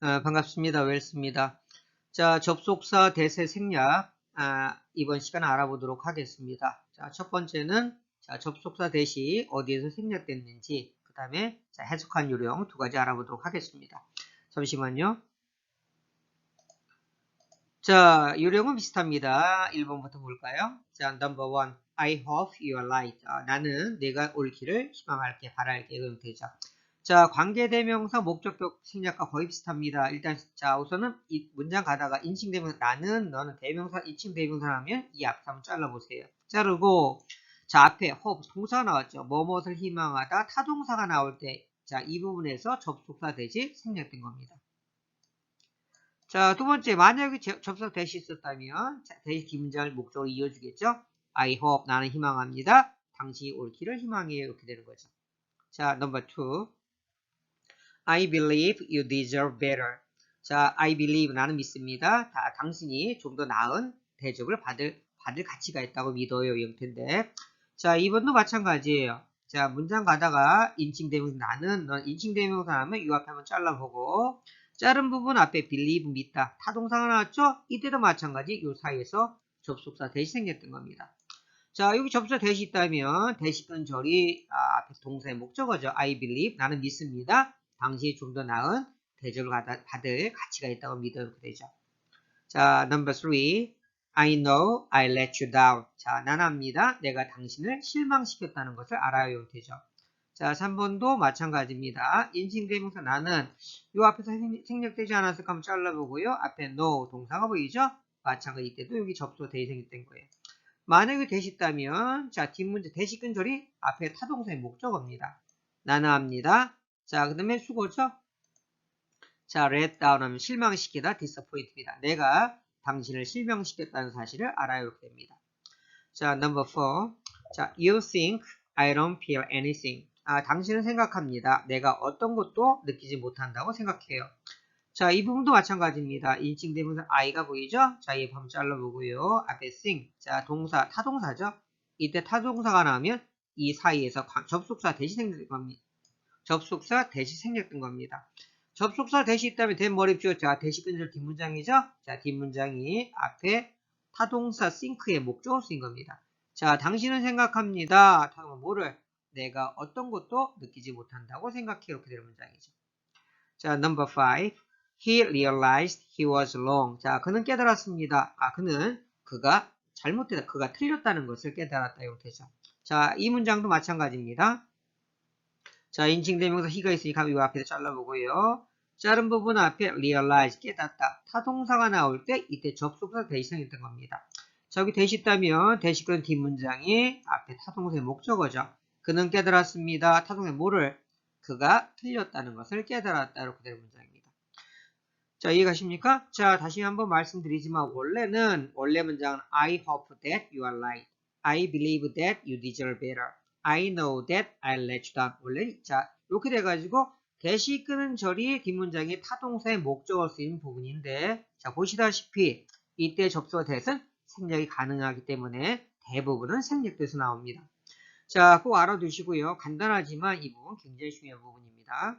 아, 반갑습니다. 웰스입니다. 자, 접속사 대세 생략 아, 이번 시간 알아보도록 하겠습니다. 자, 첫 번째는 자, 접속사 대시 어디에서 생략됐는지 그 다음에 해석한 요령 두 가지 알아보도록 하겠습니다. 잠시만요. 자, 요령은 비슷합니다. 1번부터 볼까요? 자, number one. I hope you are right. 아, 나는 내가 옳기를 희망할게, 바랄게. 이런 되죠. 자, 관계대명사 목적격 생략과 거의 비슷합니다. 일단, 자, 우선은 이 문장 가다가 인칭대명사, 나는, 너는 대명사, 인칭대명사 하면 이 한번 잘라보세요. 자르고, 자, 앞에 hope, 동사가 나왔죠. 뭐뭇을 희망하다, 타동사가 나올 때, 자, 이 부분에서 접속사 대시 생략된 겁니다. 자, 두 번째, 만약에 접속 대시 있었다면, 자, 대시 기문장을 목적으로 이어주겠죠? I hope, 나는 희망합니다. 당신이 옳기를 희망해요. 이렇게 되는 거죠. 자, number two. I believe you deserve better. 자, I believe, 나는 믿습니다. 다, 당신이 좀 더 나은 대접을 받을, 받을 가치가 있다고 믿어요. 이 형태인데. 자, 이번도 마찬가지예요. 자, 문장 가다가 인칭대명사 나는, 넌 인칭대명사 하면 이 앞에 한번 잘라보고, 자른 부분 앞에 believe 믿다. 타동사가 나왔죠? 이때도 마찬가지 이 사이에서 접속사 대시 생겼던 겁니다. 자, 여기 접속사 대시 있다면 대시 근절이 아, 앞에 동사의 목적어죠. I believe 나는 믿습니다. 당신이 좀 더 나은 대접을 받을 가치가 있다고 믿어 이렇게 되죠. 자, number three. I know I let you down. 자, 난 압니다. 내가 당신을 실망시켰다는 것을 알아요. 되죠. 자, 3번도 마찬가지입니다. 인칭대명사 나는 요 앞에서 생략되지 않았을까 한번 잘라보고요. 앞에 no 동사가 보이죠? 마찬가지 이때도 여기 접속 대시 생략된 거예요. 만약에 있다면 자, 뒷문제 대시 근절이 앞에 타동사의 목적어입니다. 나는 압니다. 자, 그 다음에 수고죠? 자, let down 하면 실망시키다, disappoint입니다. 내가 당신을 실망시켰다는 사실을 알아야 이렇게 됩니다. 자, number four. 자, you think I don't feel anything. 아, 당신은 생각합니다. 내가 어떤 것도 느끼지 못한다고 생각해요. 자, 이 부분도 마찬가지입니다. 인칭대명사 I가 보이죠? 자, 이 한번 잘라보고요. 앞에 think. 자, 동사, 타동사죠? 이때 타동사가 나오면 이 사이에서 접속사 대시 생략된 겁니다. 접속사 대시 생략된 겁니다. 접속사 대시 있다면 된 머리죠. 자, 대시 근절 뒷문장이죠? 자, 뒷문장이 앞에 타동사 think의 목적으로 쓰인 겁니다. 자, 당신은 생각합니다. 타동사 뭐를? 내가 어떤 것도 느끼지 못한다고 생각해 이렇게 되는 문장이죠. 자, number. He realized he was wrong. 자, 그는 깨달았습니다. 아, 그는 그가 잘못되다, 그가 틀렸다는 것을 깨달았다 이렇게 되죠. 자, 이 문장도 마찬가지입니다. 자, 인칭대명사 he가 있으니까 이 앞에서 잘라보고요. 자른 부분 앞에 realize, 깨닫다. 타동사가 나올 때 이때 접속사 대시성했던 겁니다. 자, 여기 대시 있다면 대시근 뒷문장이 앞에 타동사의 목적어죠. 그는 깨달았습니다. 타동의 뭐를? 그가 틀렸다는 것을 깨달았다. 이렇게 되는 문장입니다. 자, 이해가십니까? 자, 다시 한번 말씀드리지만 원래는 원래 문장은 I hope that you are right. I believe that you deserve better. I know that I'll let you down. 원래 자, 이렇게 돼 가지고 대시 끄는 절이 뒷문장의 타동사의 목적으로 쓰인 부분인데 자, 보시다시피 이때 접속어 대신 생략이 가능하기 때문에 대부분은 생략돼서 나옵니다. 자, 꼭 알아두시고요. 간단하지만 이 부분 굉장히 중요한 부분입니다.